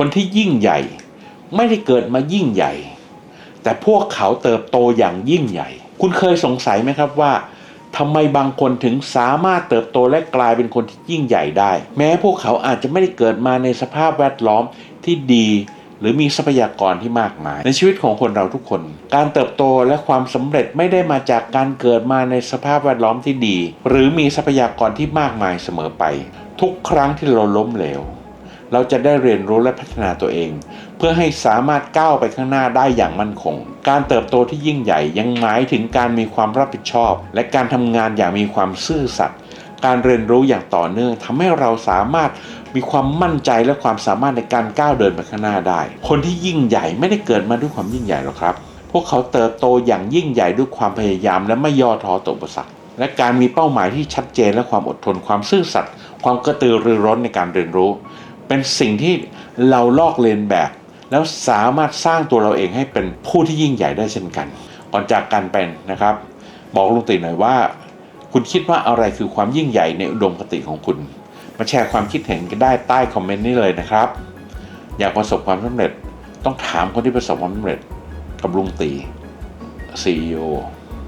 คนที่ยิ่งใหญ่ ไม่ได้เกิดมายิ่งใหญ่ แต่พวกเขาเติบโตอย่างยิ่งใหญ่ คุณเคยสงสัยไหมครับว่าทำไมบางคนถึงสามารถเติบโตและกลายเป็นคนที่ยิ่งใหญ่ได้ แม้พวกเขาอาจจะไม่ได้เกิดมาในสภาพแวดล้อมที่ดี หรือมีทรัพยากรที่มากมาย ในชีวิตของคนเราทุกคน การเติบโตและความสำเร็จไม่ได้มาจากการเกิดมาในสภาพแวดล้อมที่ดี หรือมีทรัพยากรที่มากมายเสมอไป ทุกครั้งที่เราล้มเหลว เราจะได้เรียนรู้และพัฒนาตัวเอง เพื่อให้สามารถก้าวไปข้างหน้าได้อย่างมั่นคง การเติบโตที่ยิ่งใหญ่ยังหมายถึงการมีความรับผิดชอบ และการทำงานอย่างมีความซื่อสัตย์การเรียนรู้อย่างต่อเนื่องทำให้เราสามารถมีความมั่นใจและความสามารถในการก้าวเดินไปข้างหน้าได้ คนที่ยิ่งใหญ่ไม่ได้เกิดมาด้วยความยิ่งใหญ่หรอกครับ พวกเขาเติบโตอย่างยิ่งใหญ่ด้วยความพยายาม และไม่ย่อท้อต่ออุปสรรคและการมีเป้าหมายที่ชัดเจนและความอดทนความซื่อสัตย์ความกระตือรือร้นในการเรียนรู้ เป็นสิ่งที่เราลอกเลียนแบบ แล้วสามารถสร้างตัวเราเองให้เป็นผู้ที่ยิ่งใหญ่ได้เช่นกัน ก่อนจากกันเป็นนะครับ บอกลุงตีหน่อยว่า คุณคิดว่าอะไรคือความยิ่งใหญ่ในอุดมคติของคุณ มาแชร์ความคิดเห็นกันได้ใต้คอมเมนต์นี้เลยนะครับ อยากประสบความสำเร็จต้องถามคนที่ประสบความสำเร็จกับลุงตี CEO